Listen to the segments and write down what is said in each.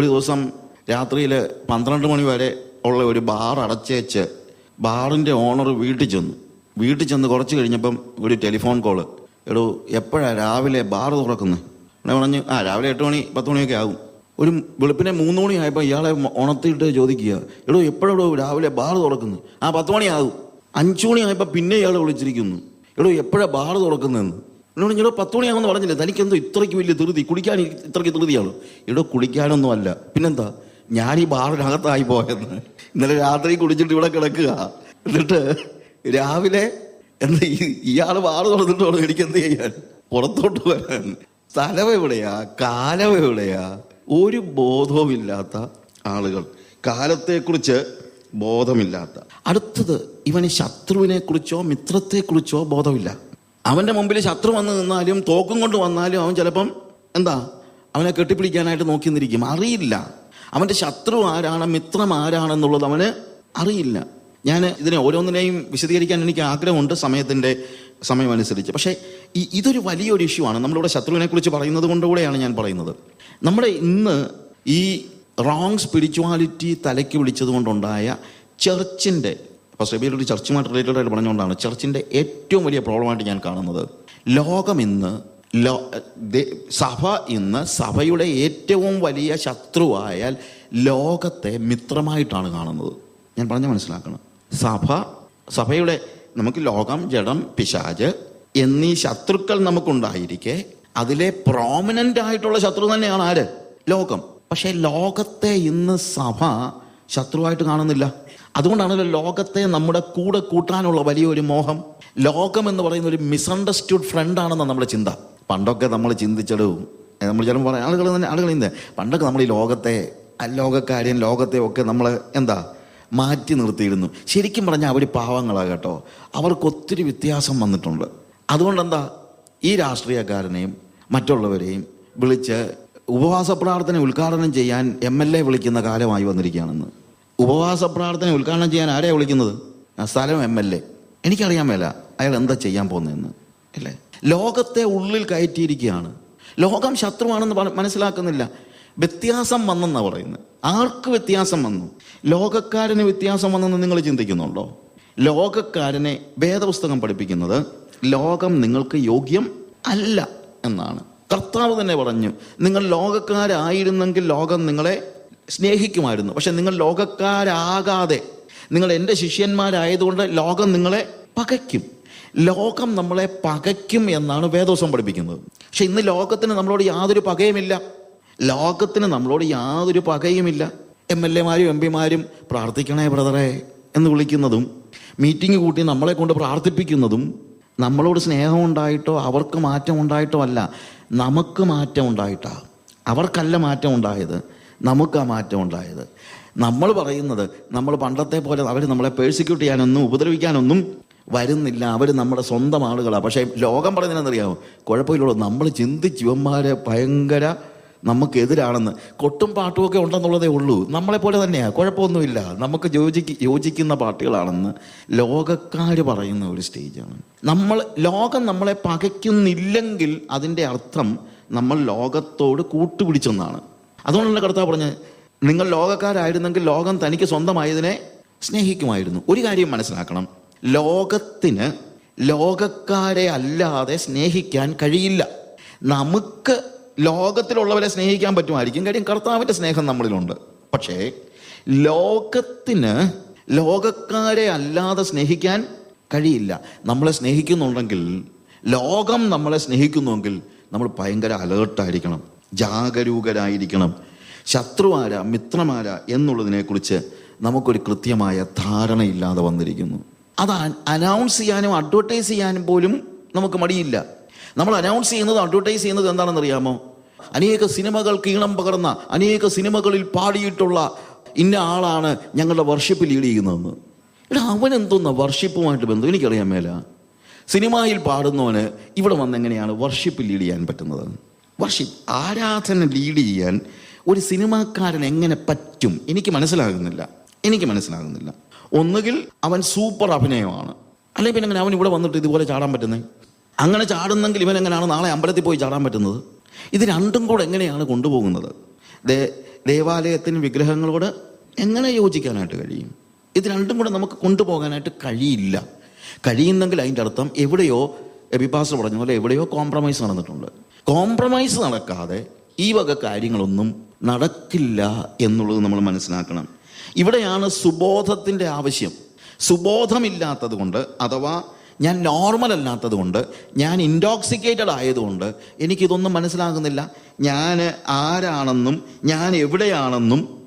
ഒരു ദിവസം രാത്രിയിൽ പന്ത്രണ്ട് മണി വരെ ഉള്ള ഒരു ബാർ അടച്ചേച്ച് ബാറിന്റെ ഓണർ വീട്ടിൽ ചെന്നു. വീട്ടിൽ ചെന്ന് കുറച്ച് കഴിഞ്ഞപ്പം ഒരു ടെലിഫോൺ കോൾ. എടോ എപ്പോഴാണ് രാവിലെ ബാർ തുറക്കുന്നത് ഉടനെ പറഞ്ഞു ആ രാവിലെ എട്ട് മണി പത്ത് മണിയൊക്കെ ആകും. ഒരു വെളുപ്പിനെ മൂന്ന് മണിയായപ്പോൾ ഇയാളെ ഉണർത്തിയിട്ട് ചോദിക്കുക എടോ എപ്പോഴോ രാവിലെ ബാർ തുറക്കുന്നു? ആ പത്ത് മണിയാകും. അഞ്ചു മണിയായപ്പോൾ പിന്നെ ഇയാൾ വിളിച്ചിരിക്കുന്നു. എടോ എപ്പോഴാണ് ബാർ തുറക്കുന്നതെന്ന് എന്നോട് ഞങ്ങൾ പത്ത് മണിയാകുമെന്ന് പറഞ്ഞില്ല? തനിക്കെന്തോ ഇത്രയ്ക്ക് വലിയ ധൃതി. കുടിക്കാൻ ഇ- ഇത്രയ്ക്ക് ധൃതിയാണ്? ഇവിടെ കുടിക്കാനൊന്നും അല്ല പിന്നെന്താ? ഞാൻ ഈ ബാറിനകത്തായി പോയെന്ന്. ഇന്നലെ രാത്രി കുടിച്ചിട്ട് ഇവിടെ കിടക്കുക. എന്നിട്ട് രാവിലെ എന്താ ഇയാൾ ബാറ് തുറന്നിട്ട് വേണം എനിക്ക് എന്ത് ചെയ്യാൻ? പുറത്തോട്ട് വരാൻ. സ്ഥലം എവിടെയാ? കാലം എവിടെയാ? ഒരു ബോധവുമില്ലാത്ത ആളുകൾ. കാലത്തെക്കുറിച്ച് ബോധമില്ലാത്ത. അടുത്തത് ഇവന് ശത്രുവിനെ കുറിച്ചോ മിത്രത്തെക്കുറിച്ചോ ബോധമില്ല. അവന്റെ മുമ്പിൽ ശത്രു വന്ന് നിന്നാലും തോക്കും കൊണ്ട് വന്നാലും അവൻ ചിലപ്പം എന്താ അവനെ കെട്ടിപ്പിടിക്കാനായിട്ട് നോക്കി നിന്നിരിക്കും. അറിയില്ല. അവന്റെ ശത്രു ആരാണ് മിത്രം ആരാണെന്നുള്ളത് അവന് അറിയില്ല. ഞാൻ ഇതിനെ ഓരോന്നിനെയും വിശദീകരിക്കാൻ എനിക്ക് ആഗ്രഹമുണ്ട് സമയത്തിന്റെ സമയമനുസരിച്ച്. പക്ഷേ ഈ ഇതൊരു വലിയൊരു ഇഷ്യൂ ആണ്. നമ്മളിവിടെ ശത്രുവിനെ കുറിച്ച് പറയുന്നത് കൊണ്ടുകൂടെയാണ് ഞാൻ പറയുന്നത്. നമ്മുടെ ഇന്ന് ഈ റോങ് സ്പിരിച്വാലിറ്റി തലയ്ക്ക് വിളിച്ചത് കൊണ്ടുണ്ടായ ചർച്ചിന്റെ ഇപ്പോൾ സെബിയിൽ ഒരു ചർച്ചുമായിട്ട് റിലേറ്റഡ് ആയിട്ട് പറഞ്ഞുകൊണ്ടാണ് ചർച്ചിന്റെ ഏറ്റവും വലിയ പ്രോബ്ലമായിട്ട് ഞാൻ കാണുന്നത്. ലോകം ഇന്ന് ലോ സഭ ഇന്ന് സഭയുടെ ഏറ്റവും വലിയ ശത്രുവായാൽ ലോകത്തെ മിത്രമായിട്ടാണ് കാണുന്നത്. ഞാൻ പറഞ്ഞ മനസ്സിലാക്കണം. സഭ സഭയുടെ നമുക്ക് ലോകം ജഡം പിശാജ് എന്നീ ശത്രുക്കൾ നമുക്കുണ്ടായിരിക്കെ അതിലെ പ്രോമിനന്റ് ആയിട്ടുള്ള ശത്രു തന്നെയാണ് ആര്? ലോകം. പക്ഷേ ലോകത്തെ ഇന്ന് സഭ ശത്രുവായിട്ട് കാണുന്നില്ല. അതുകൊണ്ടാണല്ലോ ലോകത്തെ നമ്മുടെ കൂടെ കൂട്ടാനുള്ള വലിയൊരു മോഹം. ലോകം എന്ന് പറയുന്ന ഒരു മിസ്അണ്ടർസ്റ്റുഡ് ഫ്രണ്ടാണെന്ന് നമ്മുടെ ചിന്ത. പണ്ടൊക്കെ നമ്മൾ ചിന്തിച്ചടും. നമ്മൾ ചിലപ്പോൾ പറയാം ആളുകൾ തന്നെ ആളുകൾ ഇന്ന്. പണ്ടൊക്കെ നമ്മൾ ഈ ലോകത്തെ അലോകക്കാരെയും ലോകത്തെ ഒക്കെ നമ്മൾ എന്താ മാറ്റി നിർത്തിയിരുന്നു. ശരിക്കും പറഞ്ഞാൽ അവർ പാവങ്ങളാണ് കേട്ടോ. അവർക്ക് ഒത്തിരി വ്യത്യാസം വന്നിട്ടുണ്ട്. അതുകൊണ്ട് എന്താ ഈ രാഷ്ട്രീയക്കാരനെയും മറ്റുള്ളവരെയും വിളിച്ച് ഉപവാസ പ്രാർത്ഥന ഉദ്ഘാടനം ചെയ്യാൻ എം എൽ എ വിളിക്കുന്ന കാലമായി വന്നിരിക്കുകയാണെന്ന്. ഉപവാസ പ്രാർത്ഥന ഉദ്ഘാടനം ചെയ്യാൻ ആരെയാണ് വിളിക്കുന്നത്? സ്ഥലം എം എൽ എ. എനിക്കറിയാൻ മേല. അയാൾ എന്താ ചെയ്യാൻ പോകുന്നതെന്ന്. അല്ലേ? ലോകത്തെ ഉള്ളിൽ കയറ്റിയിരിക്കുകയാണ്. ലോകം ശത്രുവാണെന്ന് മനസ്സിലാക്കുന്നില്ല. വ്യത്യാസം വന്നെന്നാണ് പറയുന്നത്. ആർക്ക് വ്യത്യാസം വന്നു? ലോകക്കാരന് വ്യത്യാസം വന്നെന്ന് നിങ്ങൾ ചിന്തിക്കുന്നുണ്ടോ? ലോകക്കാരനെ വേദപുസ്തകം പഠിപ്പിക്കുന്നത് ലോകം നിങ്ങൾക്ക് യോഗ്യം അല്ല എന്നാണ്. കർത്താവ് തന്നെ പറഞ്ഞു നിങ്ങൾ ലോകക്കാരായിരുന്നെങ്കിൽ ലോകം നിങ്ങളെ സ്നേഹിക്കുമായിരുന്നു. പക്ഷെ നിങ്ങൾ ലോകക്കാരാകാതെ നിങ്ങൾ എന്റെ ശിഷ്യന്മാരായതുകൊണ്ട് ലോകം നിങ്ങളെ പകയ്ക്കും. ലോകം നമ്മളെ പകയ്ക്കും എന്നാണ് വേദോസം പഠിപ്പിക്കുന്നത്. പക്ഷെ ഇന്ന് ലോകത്തിന് നമ്മളോട് യാതൊരു പകയുമില്ല. ലോകത്തിന് നമ്മളോട് യാതൊരു പകയുമില്ല. എം എൽ എമാരും എം പിമാരും പ്രാർത്ഥിക്കണേ ബ്രദറെ എന്ന് വിളിക്കുന്നതും മീറ്റിംഗ് കൂട്ടി നമ്മളെ കൊണ്ട് പ്രാർത്ഥിപ്പിക്കുന്നതും നമ്മളോട് സ്നേഹമുണ്ടായിട്ടോ അവർക്ക് മാറ്റം ഉണ്ടായിട്ടോ അല്ല നമുക്ക് മാറ്റം ഉണ്ടായിട്ടാ അവർക്കല്ല മാറ്റം ഉണ്ടായത് നമുക്ക് ആ മാറ്റം ഉണ്ടായത്. നമ്മൾ പറയുന്നത് നമ്മൾ പണ്ടത്തെ പോലെ അവർ നമ്മളെ പേഴ്സിക്യൂട്ട് ചെയ്യാനൊന്നും ഉപദ്രവിക്കാനൊന്നും വരുന്നില്ല. അവർ നമ്മുടെ സ്വന്തം ആളുകളാണ് പക്ഷേ ലോകം പറയുന്നതെന്നറിയാമോ കുഴപ്പമില്ലല്ലോ. നമ്മൾ ചിന്തിച്ച് ഇവന്മാരെ ഭയങ്കര നമുക്കെതിരാണെന്ന്. കൊട്ടും പാട്ടും ഒക്കെ ഉണ്ടെന്നുള്ളതേ ഉള്ളൂ. നമ്മളെപ്പോലെ തന്നെയാണ് കുഴപ്പമൊന്നുമില്ല. നമുക്ക് യോജിക്ക് യോജിക്കുന്ന പാട്ടുകളാണെന്ന് ലോകക്കാർ പറയുന്ന ഒരു സ്റ്റേജാണ്. നമ്മൾ ലോകം നമ്മളെ പകയ്ക്കുന്നില്ലെങ്കിൽ അതിന്റെ അർത്ഥം നമ്മൾ ലോകത്തോട് കൂട്ടുപിടിച്ചെന്നാണ്. അതുകൊണ്ടല്ല കർത്താവ് പറഞ്ഞ് നിങ്ങൾ ലോകക്കാരായിരുന്നെങ്കിൽ ലോകം തനിക്ക് സ്വന്തമായതിനെ സ്നേഹിക്കുമായിരുന്നു. ഒരു കാര്യം മനസ്സിലാക്കണം. ലോകത്തിന് ലോകക്കാരെ അല്ലാതെ സ്നേഹിക്കാൻ കഴിയില്ല. നമുക്ക് ലോകത്തിലുള്ളവരെ സ്നേഹിക്കാൻ പറ്റുമായിരിക്കും. കാര്യം കർത്താവിന്റെ സ്നേഹം നമ്മളിലുണ്ട്. പക്ഷേ ലോകത്തിന് ലോകക്കാരെ അല്ലാതെ സ്നേഹിക്കാൻ കഴിയില്ല. നമ്മളെ സ്നേഹിക്കുന്നുണ്ടെങ്കിൽ ലോകം നമ്മളെ സ്നേഹിക്കുന്നുവെങ്കിൽ നമ്മൾ ഭയങ്കര അലേർട്ടായിരിക്കണം. ജാഗരൂകരായിരിക്കണം. ശത്രുവാര മിത്രമാര എന്നുള്ളതിനെക്കുറിച്ച് നമുക്കൊരു കൃത്യമായ ധാരണയില്ലാതെ വന്നിരിക്കുന്നു. അത് അനൗൺസ് ചെയ്യാനും അഡ്വർടൈസ് ചെയ്യാനും പോലും നമുക്ക് മടിയില്ല. നമ്മൾ അനൗൺസ് ചെയ്യുന്നത് അഡ്വർടൈസ് ചെയ്യുന്നത് എന്താണെന്നറിയാമോ? അനേക സിനിമകൾക്ക് ഈണം പകർന്ന അനേക സിനിമകളിൽ പാടിയിട്ടുള്ള ഇന്ന ആളാണ് ഞങ്ങളുടെ വർഷിപ്പ് ലീഡ് ചെയ്യുന്നതെന്ന്. എടാ അവൻ എന്തോന്ന വർഷിപ്പുമായിട്ട് ബന്ധം? എനിക്കറിയാൻ മേല. സിനിമയിൽ പാടുന്നവന് ഇവിടെ വന്നെങ്ങനെയാണ് വർഷിപ്പ് ലീഡ് ചെയ്യാൻ പറ്റുന്നത്? വർഷിപ്പ് ആരാധന ലീഡ് ചെയ്യാൻ ഒരു സിനിമാക്കാരൻ എങ്ങനെ പറ്റും? എനിക്ക് മനസ്സിലാകുന്നില്ല. എനിക്ക് മനസ്സിലാകുന്നില്ല. ഒന്നുകിൽ അവൻ സൂപ്പർ അഭിനയമാണ്. അല്ലെങ്കിൽ പിന്നെ അങ്ങനെ അവൻ ഇവിടെ വന്നിട്ട് ഇതുപോലെ ചാടാൻ പറ്റുന്നത് അങ്ങനെ ചാടുന്നെങ്കിൽ ഇവൻ എങ്ങനെയാണ് നാളെ അമ്പലത്തിൽ പോയി ചാടാൻ പറ്റുന്നത്? ഇത് രണ്ടും കൂടെ എങ്ങനെയാണ് കൊണ്ടുപോകുന്നത്? ദേവാലയത്തിന് വിഗ്രഹങ്ങളോട് എങ്ങനെ യോജിക്കാനായിട്ട് കഴിയും? ഇത് രണ്ടും കൂടെ നമുക്ക് കൊണ്ടുപോകാനായിട്ട് കഴിയില്ല. കഴിയുന്നെങ്കിൽ അതിന്റെ അർത്ഥം എവിടെയോ എബിപാസ് പറഞ്ഞ പോലെ എവിടെയോ കോംപ്രമൈസ് നടന്നിട്ടുണ്ട്. കോംപ്രമൈസ് നടക്കാതെ ഈ വക കാര്യങ്ങളൊന്നും നടക്കില്ല എന്നുള്ളത് നമ്മൾ മനസ്സിലാക്കണം. ഇവിടെയാണ് സുബോധത്തിന്റെ ആവശ്യം. സുബോധമില്ലാത്തത് കൊണ്ട് അഥവാ ഞാൻ നോർമൽ അല്ലാത്തത് കൊണ്ട് ഞാൻ ഇൻടോക്സിക്കേറ്റഡ് ആയതുകൊണ്ട് എനിക്കിതൊന്നും മനസ്സിലാകുന്നില്ല. ഞാൻ ആരാണെന്നും ഞാൻ എവിടെയാണെന്നും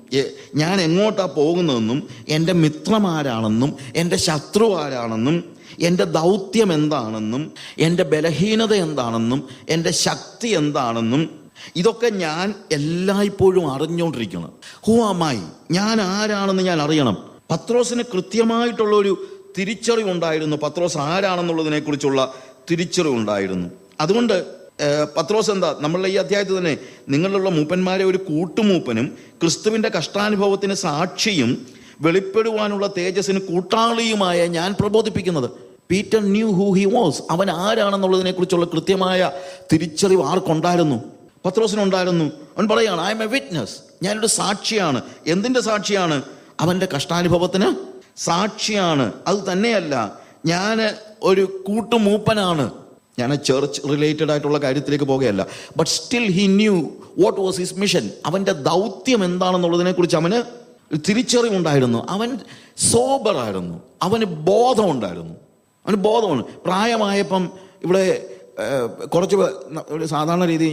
ഞാൻ എങ്ങോട്ടാണ് പോകുന്നതെന്നും എന്റെ മിത്രമാരാണെന്നും എന്റെ ശത്രു ആരാണെന്നും എന്റെ ദൗത്യം എന്താണെന്നും എന്റെ ബലഹീനത എന്താണെന്നും എന്റെ ശക്തി എന്താണെന്നും ഇതൊക്കെ ഞാൻ എല്ലായ്പ്പോഴും അറിഞ്ഞുകൊണ്ടിരിക്കണം ഹൂ ആമായി ഞാൻ ആരാണെന്ന് ഞാൻ അറിയണം. പത്രോസിന് കൃത്യമായിട്ടുള്ള ഒരു തിരിച്ചറിവുണ്ടായിരുന്നു പത്രോസ് ആരാണെന്നുള്ളതിനെ കുറിച്ചുള്ള തിരിച്ചറിവുണ്ടായിരുന്നു അതുകൊണ്ട് പത്രോസ് എന്താ നമ്മളുടെ ഈ അധ്യായത്തിൽ തന്നെ നിങ്ങളിലുള്ള മൂപ്പന്മാരെ ഒരു കൂട്ടുമൂപ്പനും ക്രിസ്തുവിന്റെ കഷ്ടാനുഭവത്തിന് സാക്ഷിയും വെളിപ്പെടുവാനുള്ള തേജസ്സിന് കൂട്ടാളിയുമായ ഞാൻ പ്രബോധിപ്പിക്കുന്നത്. Peter knew who he was അവൻ ആരാണെന്നുള്ളതിനെ കുറിച്ചുള്ള കൃത്യമായ തിരിച്ചറിവ് ആർക്കുണ്ടായിരുന്നു? പത്രോസിനുണ്ടായിരുന്നു. അവൻ പറയാണ് ഐ എം എ വിറ്റ്നസ് ഞാനൊരു സാക്ഷിയാണ്. എന്തിന്റെ സാക്ഷിയാണ്? അവന്റെ കഷ്ടാനുഭവത്തിന് സാക്ഷിയാണ്. അത് തന്നെയല്ല ഞാൻ ഒരു കൂട്ടുമൂപ്പനാണ്. ഞാൻ ചർച്ച് റിലേറ്റഡ് ആയിട്ടുള്ള കാര്യത്തിലേക്ക് പോകുകയല്ല. But still he knew what was his mission അവന്റെ ദൗത്യം എന്താണെന്നുള്ളതിനെ കുറിച്ച് അവന് തിരിച്ചറിവുണ്ടായിരുന്നു. അവൻ സോബറായിരുന്നു അവന് ബോധമുണ്ടായിരുന്നു. അവന് ബോധമാണ്. പ്രായമായപ്പം ഇവിടെ കുറച്ച് ഒരു സാധാരണ രീതി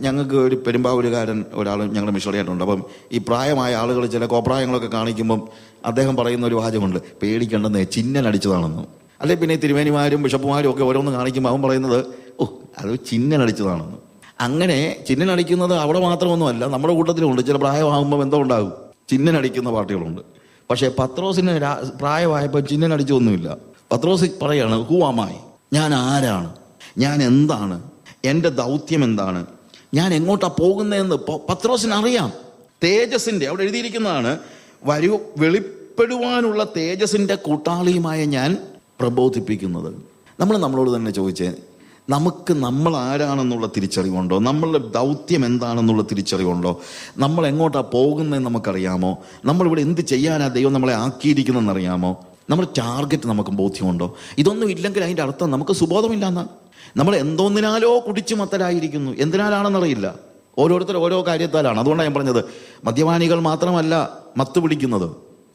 ഞങ്ങൾക്ക് ഒരു പെരുമ്പാവൂരുകാരൻ ഒരാൾ ഞങ്ങളുടെ മിഷോളിയായിട്ടുണ്ട് അപ്പം ഈ പ്രായമായ ആളുകൾ ചില കോപ്രായങ്ങളൊക്കെ കാണിക്കുമ്പം അദ്ദേഹം പറയുന്ന ഒരു വാചകമുണ്ട്. പേടിക്കേണ്ടെന്നേ ചിഹ്നൻ അടിച്ചതാണെന്ന്. അല്ലെ പിന്നെ തിരുവേനിമാരും ബിഷപ്പുമാരും ഒക്കെ ഓരോന്ന് കാണിക്കുമ്പോൾ അവൻ പറയുന്നത് ഓ അത് ചിഹ്നൻ അടിച്ചതാണെന്ന്. അങ്ങനെ ചിഹ്നൻ അടിക്കുന്നത് അവിടെ മാത്രമൊന്നുമല്ല നമ്മുടെ കൂട്ടത്തിലുണ്ട് ചില പ്രായമാകുമ്പോൾ എന്തോ ഉണ്ടാകും. ചിഹ്നൻ അടിക്കുന്ന പാർട്ടികളുണ്ട്. പക്ഷേ പത്രോസിന് പ്രായമായപ്പോൾ ചിഹ്നൻ അടിച്ചൊന്നുമില്ല പത്രോസ് പറയാണ് ഹുവാമായി ഞാൻ ആരാണ്? ഞാൻ എന്താണ്? എന്റെ ദൗത്യം എന്താണ്? ഞാൻ എങ്ങോട്ടാണ് പോകുന്നതെന്ന് പത്രോസിന് അറിയാം. തേജസിന്റെ അവിടെ എഴുതിയിരിക്കുന്നതാണ് വരൂ വെളിപ്പെടുവാനുള്ള തേജസിന്റെ കൂട്ടാളിയുമായ ഞാൻ പ്രബോധിപ്പിക്കുന്നത്. നമ്മൾ നമ്മളോട് തന്നെ ചോദിച്ചേ നമുക്ക് നമ്മൾ ആരാണെന്നുള്ള തിരിച്ചറിവുണ്ടോ? നമ്മളുടെ ദൗത്യം എന്താണെന്നുള്ള തിരിച്ചറിവുണ്ടോ? നമ്മൾ എങ്ങോട്ടാണ് പോകുന്നതെന്ന് നമുക്കറിയാമോ? നമ്മളിവിടെ എന്ത് ചെയ്യാനാണ് ദൈവം നമ്മളെ ആക്കിയിരിക്കുന്നതെന്നറിയാമോ നമ്മുടെ ടാർഗറ്റ് നമുക്ക് ബോധ്യമുണ്ടോ? ഇതൊന്നും ഇല്ലെങ്കിൽ അതിന്റെ അർത്ഥം നമുക്ക് സുബോധമില്ല എന്നാണ് നമ്മൾ എന്തോന്നിനാലോ കുടിച്ചു മത്തരായിരിക്കുന്നു. എന്തിനാലാണെന്നറിയില്ല. ഓരോരുത്തർ ഓരോ കാര്യത്താലാണ്. അതുകൊണ്ടാണ് ഞാൻ പറഞ്ഞത്. മദ്യപാനികൾ മാത്രമല്ല മത്ത് പിടിക്കുന്നത്.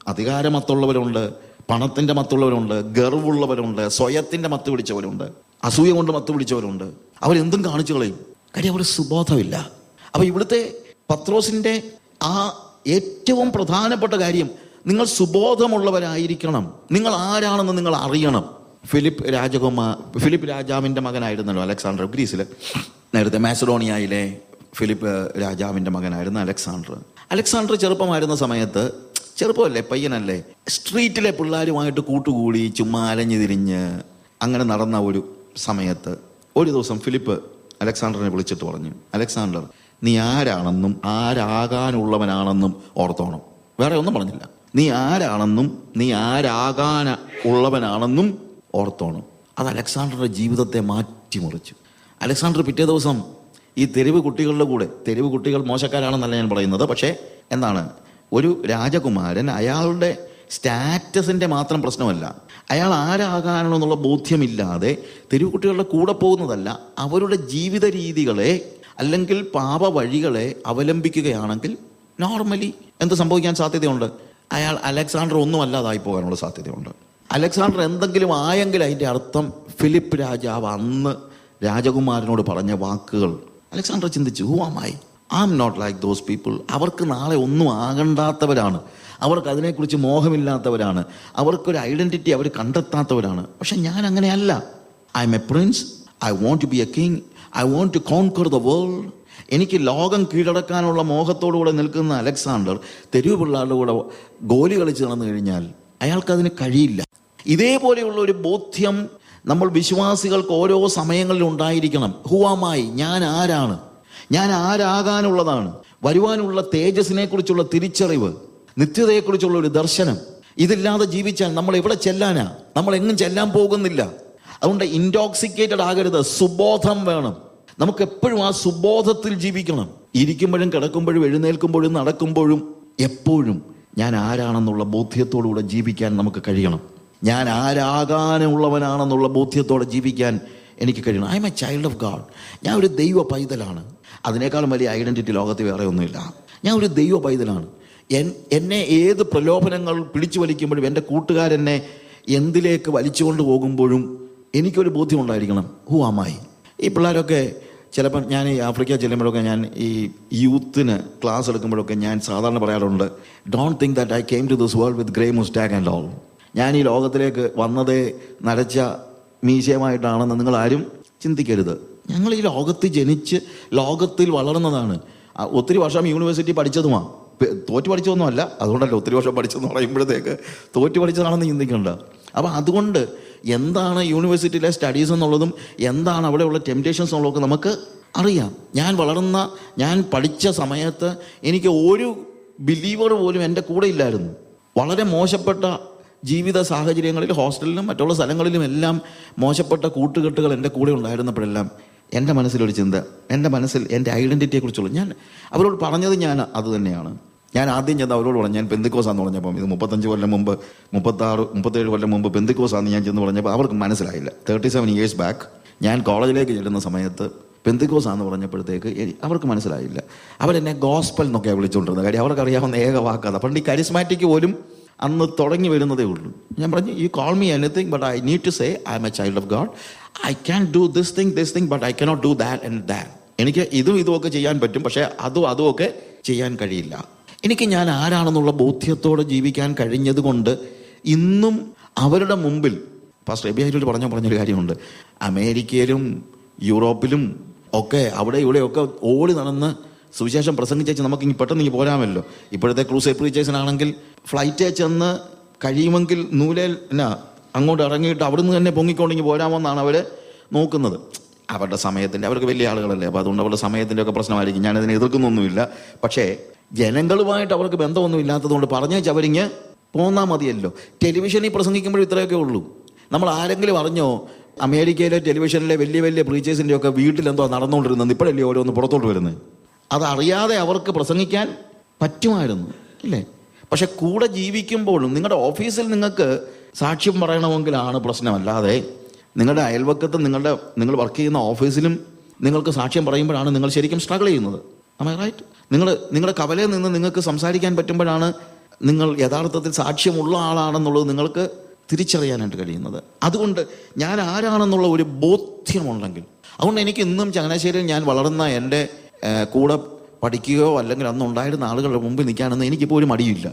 അധികാരമത്തുള്ളവരുണ്ട് പണത്തിന്റെ മത്തുള്ളവരുണ്ട് ഗർവുള്ളവരുണ്ട് സ്വയത്തിന്റെ മത്ത് പിടിച്ചവരുണ്ട് അസൂയ കൊണ്ട് മത്ത് പിടിച്ചവരുണ്ട്. അവരെന്തും കാണിച്ചു കളയും. കാര്യം അവർ സുബോധമില്ല. അപ്പോൾ ഇവിടുത്തെ പത്രോസിന്റെ ആ ഏറ്റവും പ്രധാനപ്പെട്ട കാര്യം നിങ്ങൾ സുബോധമുള്ളവരായിരിക്കണം. നിങ്ങൾ ആരാണെന്ന് നിങ്ങൾ അറിയണം. ഫിലിപ്പ് രാജകുമാർ ഫിലിപ്പ് രാജാവിന്റെ മകനായിരുന്നല്ലോ അലക്സാണ്ടർ. ഗ്രീസിൽ നേരത്തെ മാസഡോണിയയിലെ ഫിലിപ്പ് രാജാവിന്റെ മകനായിരുന്നു അലക്സാണ്ടർ. അലക്സാണ്ടർ ചെറുപ്പമായിരുന്ന സമയത്ത് ചെറുപ്പമല്ലേ പയ്യനല്ലേ സ്ട്രീറ്റിലെ പിള്ളേരുമായിട്ട് കൂട്ടുകൂടി ചുമ്മാ അലഞ്ഞു തിരിഞ്ഞ് അങ്ങനെ നടന്ന ഒരു സമയത്ത് ഒരു ദിവസം ഫിലിപ്പ് അലക്സാണ്ടറിനെ വിളിച്ചിട്ട് പറഞ്ഞു അലക്സാണ്ടർ നീ ആരാണെന്നും ആരാകാനുള്ളവനാണെന്നും ഓർത്തോണം. വേറെ ഒന്നും പറഞ്ഞില്ല. നീ ആരാണെന്നും നീ ആരാകാൻ ഉള്ളവനാണെന്നും ഓർത്തോണം. അത് അലക്സാണ്ടറുടെ ജീവിതത്തെ മാറ്റിമറിച്ചു. അലക്സാണ്ടർ പിറ്റേ ദിവസം ഈ തെരുവ് കുട്ടികളുടെ കൂടെ തെരുവ് കുട്ടികൾ മോശക്കാരാണെന്നല്ല ഞാൻ പറയുന്നത് പക്ഷേ എന്താണ്? ഒരു രാജകുമാരൻ അയാളുടെ സ്റ്റാറ്റസിന്റെ മാത്രം പ്രശ്നമല്ല. അയാൾ ആരാകാനെന്നുള്ള ബോധ്യമില്ലാതെ തെരുവ് കുട്ടികളുടെ കൂടെ പോകുന്നതല്ല അവരുടെ ജീവിത രീതികളെ അല്ലെങ്കിൽ പാപ വഴികളെ അവലംബിക്കുകയാണെങ്കിൽ നോർമലി എന്ത് സംഭവിക്കാൻ സാധ്യതയുണ്ട്? അയാൾ അലക്സാണ്ടർ ഒന്നും അല്ലാതായി പോകാനുള്ള സാധ്യതയുണ്ട്. അലക്സാണ്ടർ എന്തെങ്കിലും ആയെങ്കിൽ അതിന്റെ അർത്ഥം ഫിലിപ്പ് രാജാവ് അന്ന് രാജകുമാരനോട് പറഞ്ഞ വാക്കുകൾ. അലക്സാണ്ടർ ചിന്തിച്ചു ഹൂവാമായി I'm not like those people അവർക്ക് നാളെ ഒന്നും ആകണ്ടാത്തവരാണ്. അവർക്ക് അതിനെക്കുറിച്ച് മോഹമില്ലാത്തവരാണ്. അവർക്കൊരു ഐഡന്റിറ്റി അവർ കണ്ടെത്താത്തവരാണ്. പക്ഷെ ഞാൻ അങ്ങനെയല്ല. I'm a prince I want to be a king I want to conquer the world എനിക്ക് ലോകം കീഴടക്കാനുള്ള മോഹത്തോടുകൂടെ നിൽക്കുന്ന അലക്സാണ്ടർ തെരുവ് പിള്ളാരുടെ കൂടെ ഗോലി കളിച്ച് നടന്നു കഴിഞ്ഞാൽ അയാൾക്കതിന് കഴിയില്ല. ഇതേപോലെയുള്ള ഒരു ബോധ്യം നമ്മൾ വിശ്വാസികൾക്ക് ഓരോ സമയങ്ങളിലും ഉണ്ടായിരിക്കണം. ഹുവാമായി ഞാൻ ആരാണ്? ഞാൻ ആരാകാനുള്ളതാണ്. വരുവാനുള്ള തേജസ്സിനെ കുറിച്ചുള്ള തിരിച്ചറിവ് നിത്യതയെക്കുറിച്ചുള്ള ഒരു ദർശനം. ഇതില്ലാതെ ജീവിച്ചാൽ നമ്മൾ എവിടെ ചെല്ലാനാ? നമ്മൾ എങ്ങും ചെല്ലാൻ പോകുന്നില്ല. അതുകൊണ്ട് ഇൻടോക്സിക്കേറ്റഡ് ആകരുത്. സുബോധം വേണം. നമുക്ക് എപ്പോഴും ആ സുബോധത്തിൽ ജീവിക്കണം. ഇരിക്കുമ്പോഴും കിടക്കുമ്പോഴും എഴുന്നേൽക്കുമ്പോഴും നടക്കുമ്പോഴും എപ്പോഴും ഞാൻ ആരാണെന്നുള്ള ബോധ്യത്തോടുകൂടെ ജീവിക്കാൻ നമുക്ക് കഴിയണം. ഞാൻ ആരാകാനുള്ളവനാണെന്നുള്ള ബോധ്യത്തോടെ ജീവിക്കാൻ എനിക്ക് കഴിയണം. I'm a child of God ഞാൻ ഒരു ദൈവ പൈതലാണ്. അതിനേക്കാളും വലിയ ഐഡന്റിറ്റി ലോകത്ത് വേറെ ഒന്നുമില്ല. ഞാൻ ഒരു ദൈവ പൈതലാണ്. എന്നെ ഏത് പ്രലോഭനങ്ങൾ പിടിച്ചു വലിക്കുമ്പോഴും എന്റെ കൂട്ടുകാരെന്നെ എന്തിലേക്ക് വലിച്ചുകൊണ്ട് പോകുമ്പോഴും എനിക്കൊരു ബോധ്യം ഉണ്ടായിരിക്കണം. ഹു ആമായി ഈ പിള്ളേരൊക്കെ ചിലപ്പം ഞാൻ ഈ ആഫ്രിക്ക ചെല്ലുമ്പോഴൊക്കെ ഞാൻ ഈ യൂത്തിന് ക്ലാസ് എടുക്കുമ്പോഴൊക്കെ ഞാൻ സാധാരണ പറയാറുണ്ട് don't think that I came to this world with grey mustang and all ഞാൻ ഈ ലോകത്തിലേക്ക് വന്നതേ നരച്ച മീശയമായിട്ടാണെന്ന് നിങ്ങൾ ആരും ചിന്തിക്കരുത്. ഞങ്ങൾ ഈ ലോകത്ത് ജനിച്ച് ലോകത്തിൽ വളർന്നതാണ്. ഒത്തിരി വർഷം യൂണിവേഴ്സിറ്റി പഠിച്ചതുമാണ് തോറ്റ് പഠിച്ചതൊന്നുമല്ല അതുകൊണ്ടല്ല ഒത്തിരി വർഷം പഠിച്ചെന്ന് പറയുമ്പോഴത്തേക്ക് തോറ്റു പഠിച്ചതാണെന്ന് ചിന്തിക്കേണ്ട. അപ്പം അതുകൊണ്ട് എന്താണ് യൂണിവേഴ്സിറ്റിയിലെ സ്റ്റഡീസ് എന്നുള്ളതും എന്താണ് അവിടെയുള്ള ടെംപ്റ്റേഷൻസ് എന്നുള്ളതൊക്കെ നമുക്ക് അറിയാം. ഞാൻ വളർന്ന ഞാൻ പഠിച്ച സമയത്ത് എനിക്ക് ഒരു ബിലീവർ പോലും എന്റെ കൂടെ ഇല്ലായിരുന്നു. വളരെ മോശപ്പെട്ട ജീവിത സാഹചര്യങ്ങളിൽ ഹോസ്റ്റലിലും മറ്റുള്ള സ്ഥലങ്ങളിലും എല്ലാം മോശപ്പെട്ട കൂട്ടുകെട്ടുകൾ എന്റെ കൂടെ ഉണ്ടായിരുന്നപ്പോഴെല്ലാം എന്റെ മനസ്സിലൊരു ചിന്ത എന്റെ മനസ്സിൽ എന്റെ ഐഡന്റിറ്റിയെക്കുറിച്ചുള്ള ഞാൻ അവരോട് പറഞ്ഞത് ഞാൻ അത് തന്നെയാണ്. ഞാൻ ആദ്യം ചെന്ന് അവരോട് പറഞ്ഞു ഞാൻ പെന്തിക്കോസാന്ന് പറഞ്ഞപ്പം ഇത് മുപ്പത്തഞ്ച് കൊല്ലം മുമ്പ് മുപ്പത്താറ് മുപ്പത്തേഴ് കൊല്ലം മുമ്പ് പെന്തിക്കോസാന്ന് ഞാൻ ചെന്ന് പറഞ്ഞപ്പോൾ അവർക്ക് മനസ്സിലായില്ല. തേർട്ടി സെവൻ ഇയേഴ്സ് ബാക്ക് ഞാൻ കോളേജിലേക്ക് ചെല്ലുന്ന സമയത്ത് പെന്തിക്കോസാന്ന് പറഞ്ഞപ്പോഴത്തേക്ക് അവർക്ക് മനസ്സിലായില്ല. അവരെന്നെ ഗോസ്പൽ എന്നൊക്കെയാണ് വിളിച്ചുകൊണ്ടിരുന്നത് കാര്യം അവർക്ക് അറിയാവുന്ന ഏക വാക്കാതെ പണ്ട് ഈ കരിസ്മാറ്റിക് പോലും അന്ന് തുടങ്ങി വരുന്നതേ ഉള്ളൂ. ഞാൻ പറഞ്ഞു you call me anything but I need to say I'm a child of God I can do this thing this thing but I cannot do that and that എനിക്ക് ഇതും ഇതും ഒക്കെ ചെയ്യാൻ പറ്റും പക്ഷേ അതും അതും ഒക്കെ ചെയ്യാൻ കഴിയില്ല. എനിക്ക് ഞാൻ ആരാണെന്നുള്ള ബോധ്യത്തോടെ ജീവിക്കാൻ കഴിഞ്ഞതുകൊണ്ട് ഇന്നും അവരുടെ മുമ്പിൽ ഫസ്റ്റ് എബിയായിട്ട് പറഞ്ഞ പറഞ്ഞൊരു കാര്യമുണ്ട്. അമേരിക്കയിലും യൂറോപ്പിലും ഒക്കെ അവിടെ ഇവിടെയൊക്കെ ഓടി നടന്ന് സുവിശേഷം പ്രസംഗിച്ചേച്ച് നമുക്ക് ഇനി പെട്ടെന്ന് ഇനി പോരാമല്ലോ. ഇപ്പോഴത്തെ ക്രൂസ് പ്രീച്ചേഴ്സിനാണെങ്കിൽ ഫ്ലൈറ്റേ ചെന്ന് കഴിയുമെങ്കിൽ നൂലേൽ എന്നാ അങ്ങോട്ട് ഇറങ്ങിയിട്ട് അവിടുന്ന് തന്നെ പൊങ്ങിക്കൊണ്ടെങ്കിൽ പോരാമെന്നാണ് അവർ നോക്കുന്നത്. അവരുടെ സമയത്തിന്റെ അവർക്ക് വലിയ ആളുകളല്ലേ അപ്പോൾ അതുകൊണ്ട് അവരുടെ സമയത്തിന്റെ ഒക്കെ പ്രശ്നമായിരിക്കും. ഞാനതിനെ എതിർക്കുന്നൊന്നുമില്ല. പക്ഷേ ജനങ്ങളുമായിട്ട് അവർക്ക് ബന്ധമൊന്നും ഇല്ലാത്തതുകൊണ്ട് പറഞ്ഞേച്ച് അവരിങ്ങ് പോന്നാൽ മതിയല്ലോ. ടെലിവിഷനിൽ പ്രസംഗിക്കുമ്പോൾ ഇത്രയൊക്കെ ഉള്ളൂ. നമ്മൾ ആരെങ്കിലും അറിഞ്ഞോ അമേരിക്കയിലെ ടെലിവിഷനിലെ വലിയ വലിയ പ്രീച്ചേഴ്സിന്റെ ഒക്കെ വീട്ടിലെന്തോ നടന്നുകൊണ്ടിരുന്നത് ഇപ്പോഴല്ലേ ഓരോന്ന് പുറത്തോട്ട് വരുന്നത്? അതറിയാതെ അവർക്ക് പ്രസംഗിക്കാൻ പറ്റുമായിരുന്നു ഇല്ലേ? പക്ഷെ കൂടെ ജീവിക്കുമ്പോഴും നിങ്ങളുടെ ഓഫീസിൽ നിങ്ങൾക്ക് സാക്ഷ്യം പറയണമെങ്കിലാണ് പ്രശ്നമല്ലാതെ നിങ്ങളുടെ അയൽവക്കത്തും നിങ്ങളുടെ നിങ്ങൾ വർക്ക് ചെയ്യുന്ന ഓഫീസിലും നിങ്ങൾക്ക് സാക്ഷ്യം പറയുമ്പോഴാണ് നിങ്ങൾ ശരിക്കും സ്ട്രഗിൾ ചെയ്യുന്നത്. റൈറ്റ് നിങ്ങൾ നിങ്ങളുടെ കവലയിൽ നിന്ന് നിങ്ങൾക്ക് സംസാരിക്കാൻ പറ്റുമ്പോഴാണ് നിങ്ങൾ യഥാർത്ഥത്തിൽ സാക്ഷ്യമുള്ള ആളാണെന്നുള്ളത് നിങ്ങൾക്ക് തിരിച്ചറിയാനായിട്ട് കഴിയുന്നത്. അതുകൊണ്ട് ഞാൻ ആരാണെന്നുള്ള ഒരു ബോധ്യമുണ്ടെങ്കിൽ അതുകൊണ്ട് എനിക്ക് ഇന്നും ചങ്ങനാശ്ശേരിയിൽ ഞാൻ വളർന്ന എന്റെ കൂടെ പഠിക്കുകയോ അല്ലെങ്കിൽ അന്ന് ഉണ്ടായിരുന്ന ആളുകളുടെ മുമ്പിൽ നിൽക്കാനൊന്നും എനിക്കിപ്പോൾ ഒരു മടിയില്ല